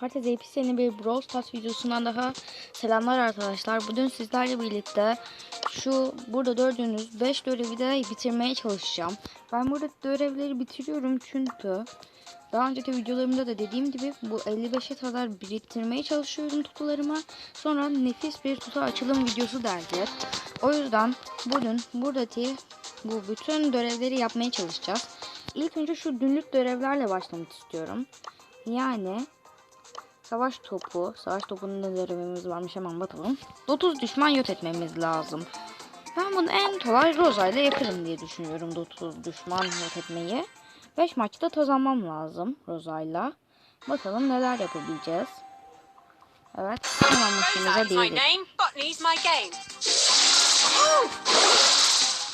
Herkese yepyeni bir Brawl Stars videosundan daha selamlar arkadaşlar. Bugün sizlerle birlikte şu burada gördüğünüz 5 görevi de bitirmeye çalışacağım. Ben burada görevleri bitiriyorum çünkü daha önceki videolarımda da dediğim gibi bu 55'e kadar biriktirmeye çalışıyorum tutularıma. Sonra nefis bir tutu açılım videosu derdi. O yüzden bugün buradaki bu bütün görevleri yapmaya çalışacağız. İlk önce şu günlük görevlerle başlamak istiyorum. Yani Savaş topu. Savaş topunun ne görevimiz varmış hemen bakalım. 30 düşman yok etmemiz lazım. Ben bunu en kolay Rosa ile yaparım diye düşünüyorum 30 düşman yok etmeyi. 5 maçta kazanmam lazım Rosa ile. Bakalım neler yapabileceğiz. Evet botany's my game.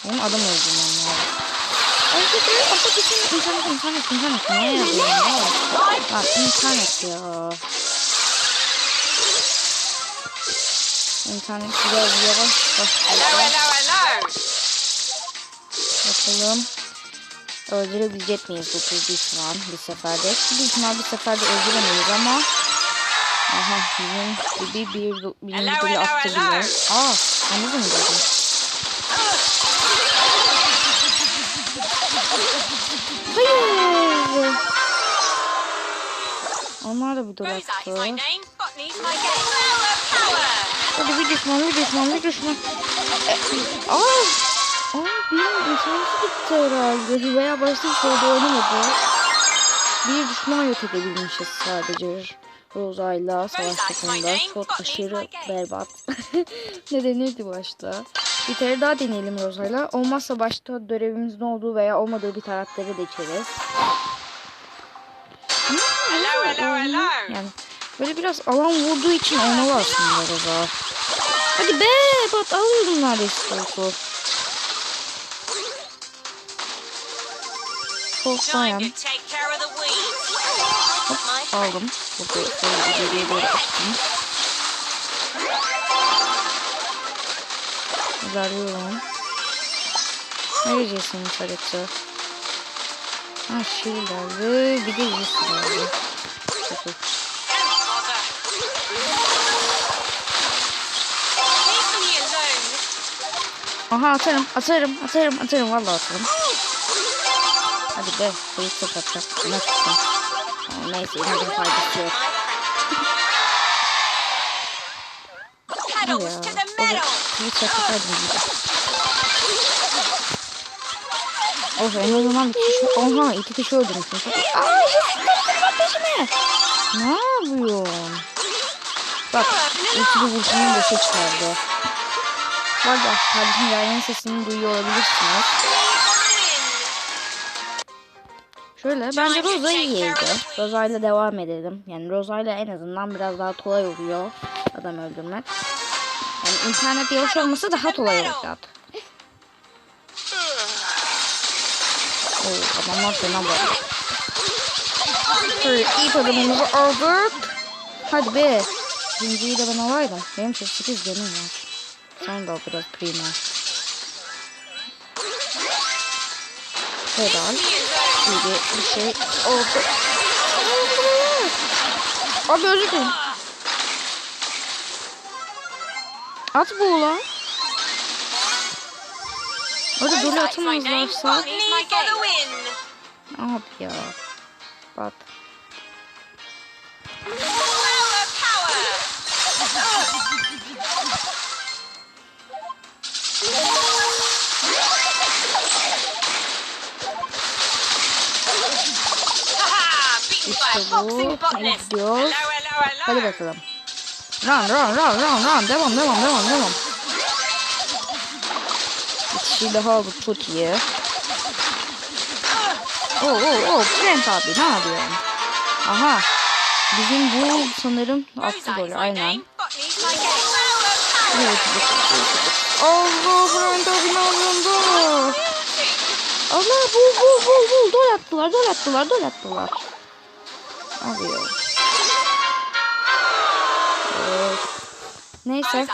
Benim adım öldürmem lazım. Öldürüyor kapat için internet internet internet niye yazıyorum ya? Bak internet ya. İnternet biraz yavaş başlıyor. Bakalım. Öldürebilecek miyiz 30 düşman bir seferde? Büyük ihtimal bir seferde öldüremeyiz ama Aha bizim gibi bir birinci Hello, biri hello, attı hello. bile. Aa anladın mı dedim? Hayır. Onlar da bir dur Hadi bir düşman, bir düşman, bir düşman. Aa, aa benim interneti gitti herhalde. Veya başta bir şeyde oynamadı. Bir düşman yok edebilmişiz sadece. Roza'yla savaş takımında çok aşırı berbat. ne denirdi başta? Bir kere daha deneyelim Roza'yla. Olmazsa başta görevimizin olduğu veya olmadığı bir tarafları geçeriz. Ama Hello, hello, hello. yani böyle biraz alan vurduğu için olmalı aslında Roza. Hadi be bat alıyordum neredeyse topu. Çok. My friend. Aldım. Burada şöyle ileriye doğru attım. Zarıyorum. Ne vereceksin tarıkta? Ha shield aldı. Bir de yüz aldı. Kötü. Aha atarım, atarım, atarım, atarım. Vallahi atarım. Hadi be, bayık çok atacak. Tuttum? Aa, Neyse, de faydası yok. Ya, bir çakıtaydım gibi. Oh, en azından bir kişi, oha iki kişi öldürmüşsün. Çok... Aa, yapıştırma peşime. Ne yapıyorsun? Bak, ikili vuruşunun boşa çıkardı. Bu arada kardeşim yayının sesini duyuyor olabilirsiniz. Şöyle bence Rosa iyiydi. Rosa ile devam edelim. Yani Rosa ile en azından biraz daha kolay oluyor adam öldürmek. Yani internet yavaş olması daha kolay olacak. Oo, adamlar fena bak. Şöyle ilk adamımızı aldık. Hadi be. Zinciri de ben alaydım. Benim 48 canım var. Al biraz prima. Bir, bir şey oldu. Abi özür. At bu ulan. Orada dolu Rosa is my name, Hello, hello, hello. Hadi bakalım. Run run run run run. Devam devam devam devam. Bir kişi daha aldık çok iyi. Oo oo oo. Brent abi ne yapıyorsun? Aha. Bizim bu sanırım attı golü aynen. Evet, Allah Brent abi ne yapıyorsun? Allah bu bu bu bu. Dol attılar dol attılar dol attılar. Ya. Evet. Neyse.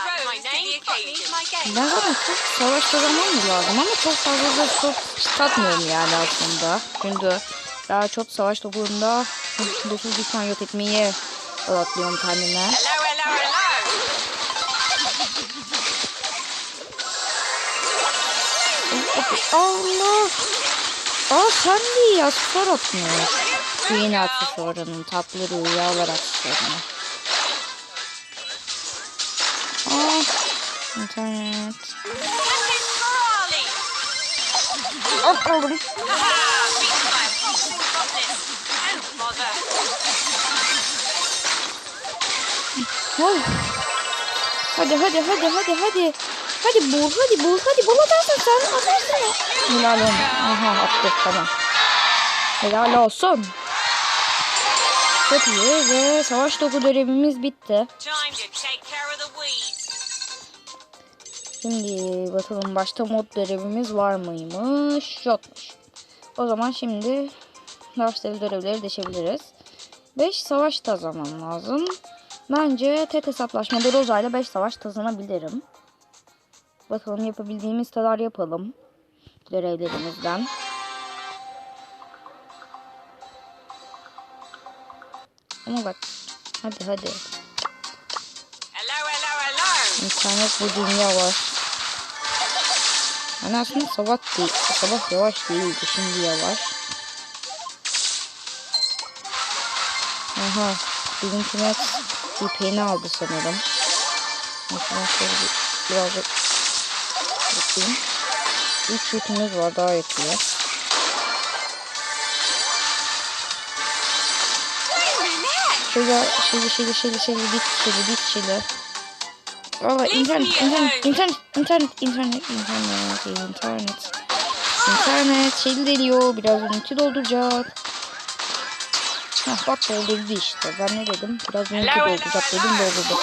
Ben zaten çok savaş kazanmam lazım ama çok fazla da çok katmıyorum yani aslında. Çünkü daha çok savaş topuğunda 9 düşman yok etmeyi Atlıyorum kendime. Hello, hello, hello. Allah. Aa sen de iyi aksesuar atmıyor. Şu yeni aksesuarının tatlı rüyalar aksesuarını. Aa. internet. Captain Ferrari. Atladım. Haha, beaten by a pulsing goddess. Don't bother. Oh. Hadi hadi hadi hadi hadi. Hadi bul hadi bul hadi bul atarsın sen atarsın. Helal olsun. Aha attı tamam. Helal olsun. Çok iyi ve savaş topu görevimiz bitti. Şimdi bakalım başta mod görevimiz var mıymış? Yokmuş. O zaman şimdi dersleri görevleri deşebiliriz. 5 savaş kazanmam lazım. Bence tek hesaplaşmada Roza ile 5 savaş kazanabilirim. Bakalım yapabildiğimiz kadar yapalım. Görevlerimizden. Ama bak. Hadi hadi. İnternet bu dünya var. Hani aslında sabah değil, sabah yavaş değildi, şimdi yavaş. Aha, bizimkiler ipeğini aldı sanırım. Mesela şöyle bir, birazcık bakayım. Üç yükümüz var, daha yetiyor. Şöyle, şöyle, şöyle, şöyle, şöyle, bit, şöyle, bit, şöyle. Aa, internet, internet, internet, internet, internet, internet, internet. İnternet şeyi deliyor. Biraz unuttu dolduracak. Hah bak doldurdu işte. Ben ne dedim? Biraz unuttu dolduracak dedim doldurdu.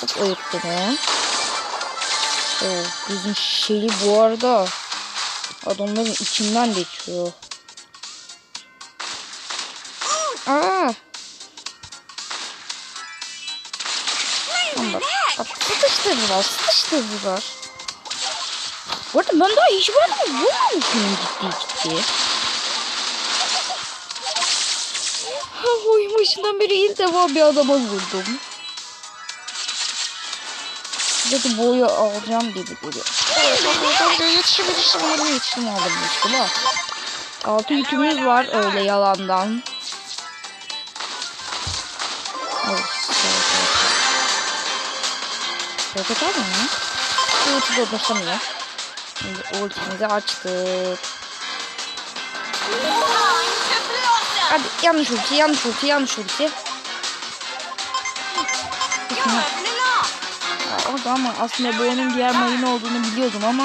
Hop öğüt beni. Oh, bizim şeyi bu arada adamların içinden geçiyor. Sıkıştırdılar, sıkıştırdılar. Bu arada ben daha hiç böyle vurmamışım ciddi. Ha, oyun başından beri ilk defa bir adama vurdum. Dedi boyu alacağım gibi duruyor. Yetişebilirsin umarım yetiştim aldım işte bak. Altı yükümüz var öyle yalandan. Evet. Şöyle kaldı mı? Ulti de ulaşamıyor. Şimdi ultimizi açtık. Hadi yanlış ulti, yanlış ulti, yanlış ulti. Orada ama aslında onun diğer mayın olduğunu biliyordum ama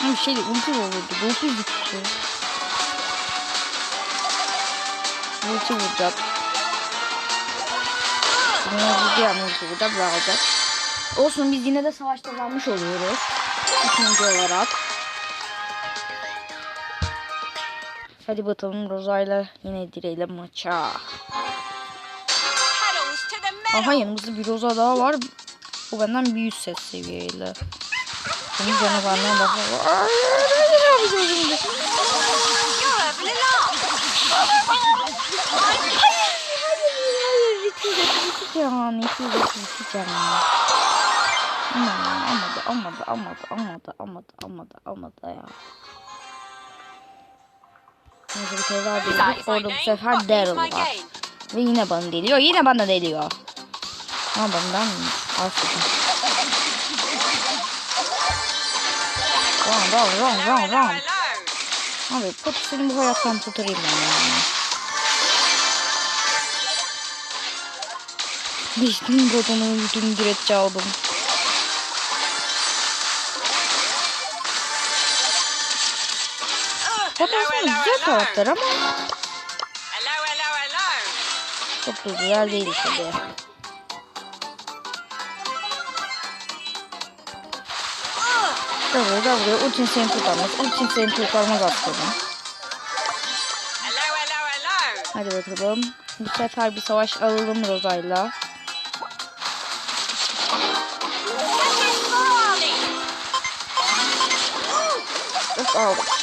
ama bir şey ulti olurdu. 9 gitti. Ulti vuracak. Bunu diğer ulti vuracak ve alacak. Olsun biz yine de savaş kazanmış oluyoruz. İkinci olarak. Hadi bakalım Roza'yla yine direyle maça. Aha yanımızda bir Roza daha var. Bu benden bir yüz ses seviyeyle. Senin canı benden daha fazla. Ay, ne yapacağım şimdi? You're leveling up. Hayır, hayır, bitecek, bitecek. Bitecek, bitecek. Aman, Almadı, almadı, almadı, almadı, almadı, almadı, almadı ya. Neyse bir kere daha denedik. Orada bu sefer Daryl var. Ve yine bana deliyor. Yine bana deliyor. Ama benden artık. Run run run run run. Abi put seni bu hayattan kurtarayım ben ya. Geçtim Godon'u bütün diret çaldım. Hello, güzel karakter ama çok da güzel değil tabii. Gel buraya. Ultin seni kurtarmaz. Ultin seni kurtarmaz aslında. Hadi bakalım. Bu sefer bir savaş alalım Roza'yla. Captain Ferrari.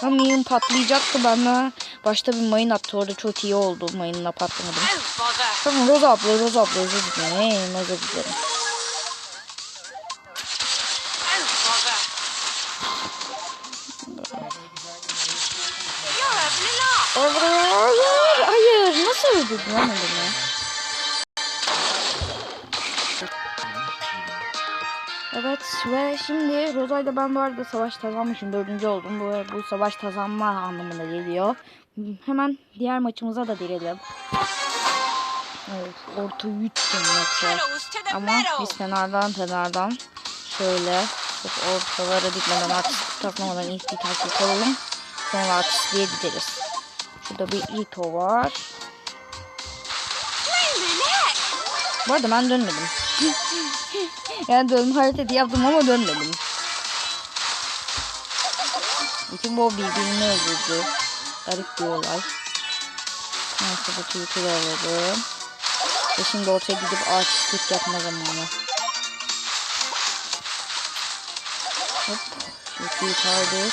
Tam yiyim patlayacaktı bana. Başta bir mayın attı orada çok iyi oldu. Mayınla patlamadım. Oh. Tamam Roza abla Roza abla özür dilerim. Özür dilerim. Oh. Hayır, hayır. Nasıl öldürdün lan adamı? Ve şimdi Roza ile ben bu arada savaş kazanmışım. Dördüncü oldum. Bu, bu savaş kazanma anlamına geliyor. Hemen diğer maçımıza da girelim. Evet, orta 3 metre. Pedals to the Ama biz kenardan kenardan şöyle ortalara dikmeden artistik taklamadan ilk bir taktik alalım. Sonra artistliğe gideriz. Şurada bir Ito var. Bu arada ben dönmedim. Yani dönme hareketi yaptım ama dönmedim. İki bu birbirini öldürdü. Garip bir olay. Neyse bu tweet'i de alalım. Ve şimdi ortaya gidip artistlik yapma zamanı. Hop. Şu tweet aldık.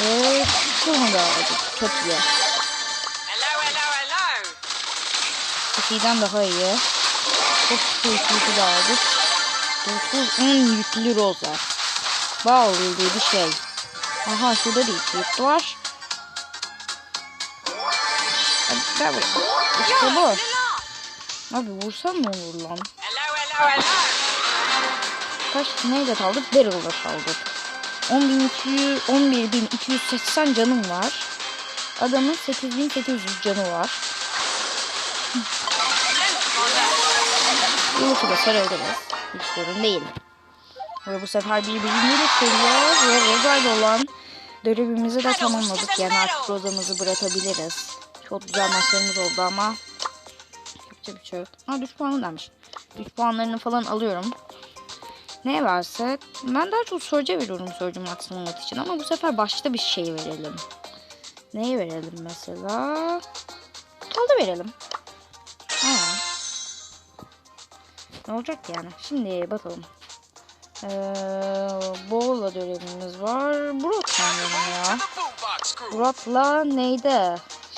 Ve sonra aldık. Çok iyi. Hello. Kişiden daha iyi. Çok keyifli de aldık. 9 10 yüklü roza. Bağlı diye bir şey. Aha şurada da yüklü var. Hadi gel buraya. İşte bu. Abi vursam mı olur lan? Kaç neyle kaldık? Barrel'da kaldık. 10.200 11.280 canım var. Adamın 8.800 canı var. Yumurta da sarıldınız. Hiç sorun değil. Ve bu sefer birbirini bitiriyor ve Reza'yla olan görevimizi de tamamladık. Yani artık Roza'mızı bırakabiliriz. Çok güzel maçlarımız oldu ama yapacak bir şey yok. Ha 3 puanı demiş. 3 puanlarını falan alıyorum. Ne verse ben daha çok soruca veriyorum sorucu maksimum için ama bu sefer başta bir şey verelim. Neyi verelim mesela? Kaldı verelim. Ne olacak yani? Şimdi bakalım. Ee, Boğla görevimiz var. Burak sanırım ya. Burak'la neyde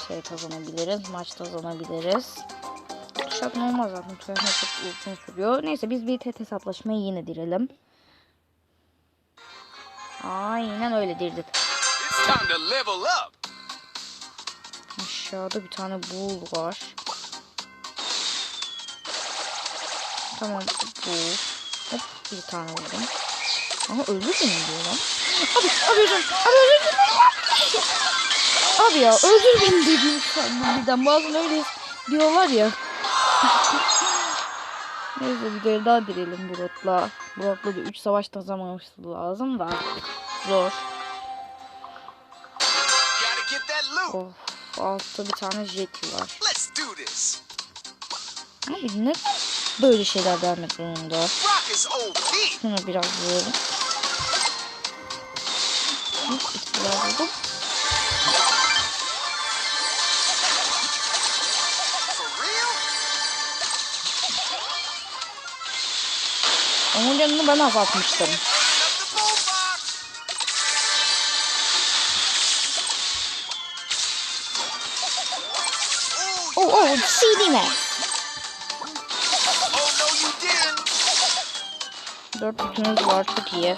şey kazanabiliriz? Maç kazanabiliriz. Şart olmaz zaten. Tuşlatma çok uzun sürüyor. Neyse biz bir tet hesaplaşmayı yine direlim. Aynen öyle dirdik. Aşağıda bir tane bull var. Tamam bu. Hop bir tane vurdum. Ama öldü beni diyor lan. Abi abi özür abi dilerim. Abi ya öldür beni dediğim sandım birden. Bazen öyle diyorlar ya. Neyse bir kere daha direlim Burak'la. Burak'la da 3 savaş kazanmaması lazım da. Zor. Of altta bir tane jet var. Abi ne böyle şeyler zorunda. Rock is OP. Şunu biraz vuralım. Buldum. Real? Onun canını ben azaltmıştım. Oh oh CD mi? Dört bütünüz var çok iyi.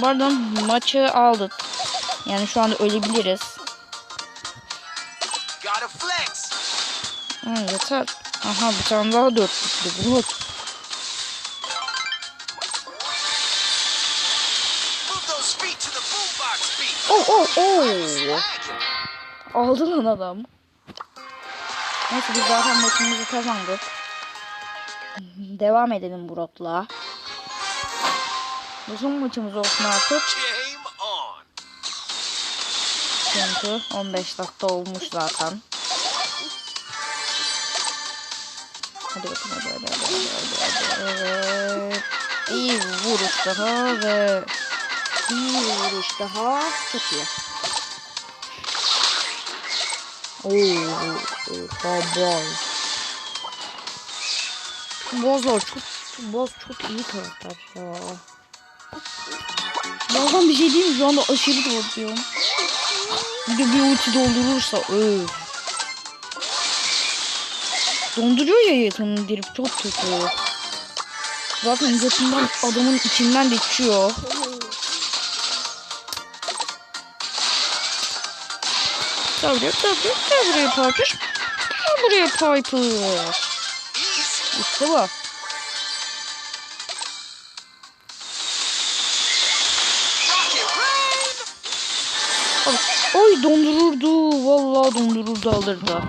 Bu arada maçı aldık. Yani şu anda ölebiliriz. Hı, yeter. Aha bir tane daha dört boombox beat. Oh oh oh. Aldı lan adam. Neyse biz zaten maçımızı kazandık. Devam edelim Burak'la. Uzun maçımız olsun artık. Çünkü 15 dakika olmuş zaten. Hadi bakın hadi hadi hadi hadi hadi. Evet. İyi vuruş daha ve iyi vuruş daha. Çok iyi. Oo, oha boz. Bozlar çok Boz çok iyi karakter ya. Bazen bir şey diyeyim mi? Şu anda aşırı korkuyorum. Bir de bir ulti doldurursa öf. Donduruyor ya yakını dirip çok kötü. Zaten yakından adamın içinden de içiyor. Gel buraya, gel buraya, gel buraya Piper. Gel buraya Piper. İşte bu. Oy dondururdu. Vallahi dondururdu alırdı.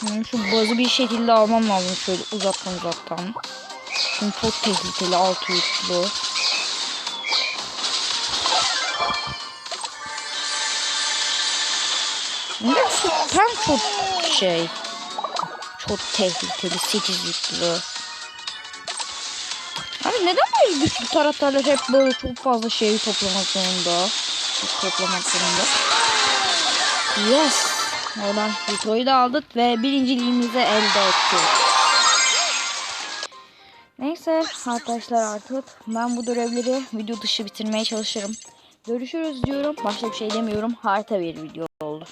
Hmm, şu bazı bir şekilde almam lazım şöyle uzaktan uzaktan. Çünkü çok tehlikeli altı yüklü. Ne sultan çok şey. Çok tehlikeli 8 yüklü. Abi neden böyle güçlü taraftarlar hep böyle çok fazla şeyi toplamak zorunda? Toplamak zorunda. Yes. Oradan Vito'yu da aldık ve birinciliğimizi elde ettik. Neyse arkadaşlar artık ben bu görevleri video dışı bitirmeye çalışırım. Görüşürüz diyorum. Başka bir şey demiyorum. Harika bir video oldu.